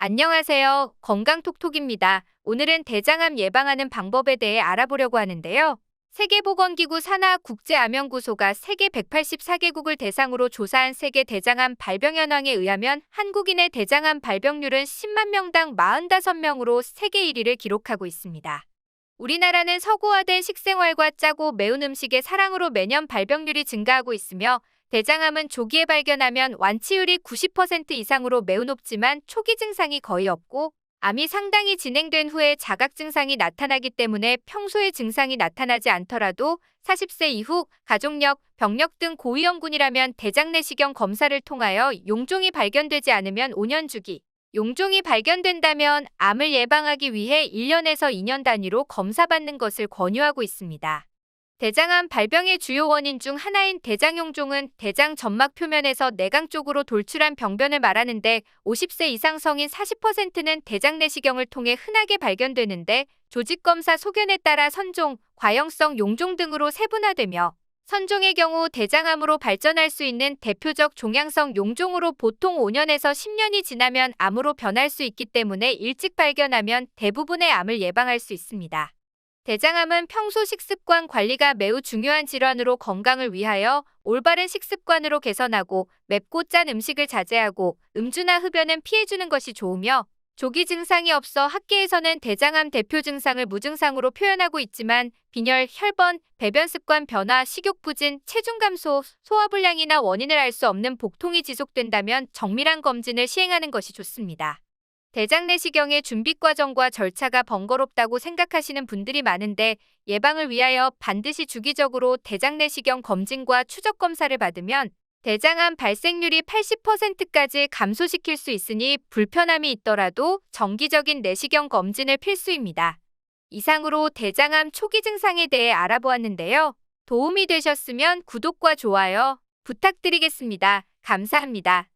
안녕하세요. 건강톡톡입니다. 오늘은 대장암 예방하는 방법에 대해 알아보려고 하는데요. 세계보건기구 산하 국제암연구소가 세계 184개국을 대상으로 조사한 세계 대장암 발병 현황에 의하면 한국인의 대장암 발병률은 10만 명당 45명으로 세계 1위를 기록하고 있습니다. 우리나라는 서구화된 식생활과 짜고 매운 음식의 사랑으로 매년 발병률이 증가하고 있으며 대장암은 조기에 발견하면 완치율이 90% 이상으로 매우 높지만 초기 증상이 거의 없고 암이 상당히 진행된 후에 자각 증상이 나타나기 때문에 평소에 증상이 나타나지 않더라도 40세 이후 가족력, 병력 등 고위험군이라면 대장 내시경 검사를 통하여 용종이 발견되지 않으면 5년 주기, 용종이 발견된다면 암을 예방하기 위해 1년에서 2년 단위로 검사받는 것을 권유하고 있습니다. 대장암 발병의 주요 원인 중 하나인 대장용종은 대장 점막 표면에서 내강 쪽으로 돌출한 병변을 말하는데 50세 이상 성인 40%는 대장 내시경을 통해 흔하게 발견되는데 조직검사 소견에 따라 선종, 과형성 용종 등으로 세분화되며 선종의 경우 대장암으로 발전할 수 있는 대표적 종양성 용종으로 보통 5년에서 10년이 지나면 암으로 변할 수 있기 때문에 일찍 발견하면 대부분의 암을 예방할 수 있습니다. 대장암은 평소 식습관 관리가 매우 중요한 질환으로 건강을 위하여 올바른 식습관으로 개선하고 맵고 짠 음식을 자제하고 음주나 흡연은 피해주는 것이 좋으며 조기 증상이 없어 학계에서는 대장암 대표 증상을 무증상으로 표현하고 있지만 빈혈, 혈번, 배변 습관 변화, 식욕 부진, 체중 감소, 소화불량이나 원인을 알 수 없는 복통이 지속된다면 정밀한 검진을 시행하는 것이 좋습니다. 대장 내시경의 준비 과정과 절차가 번거롭다고 생각하시는 분들이 많은데 예방을 위하여 반드시 주기적으로 대장 내시경 검진과 추적 검사를 받으면 대장암 발생률이 80%까지 감소시킬 수 있으니 불편함이 있더라도 정기적인 내시경 검진을 필수입니다. 이상으로 대장암 초기 증상에 대해 알아보았는데요. 도움이 되셨으면 구독과 좋아요 부탁드리겠습니다. 감사합니다.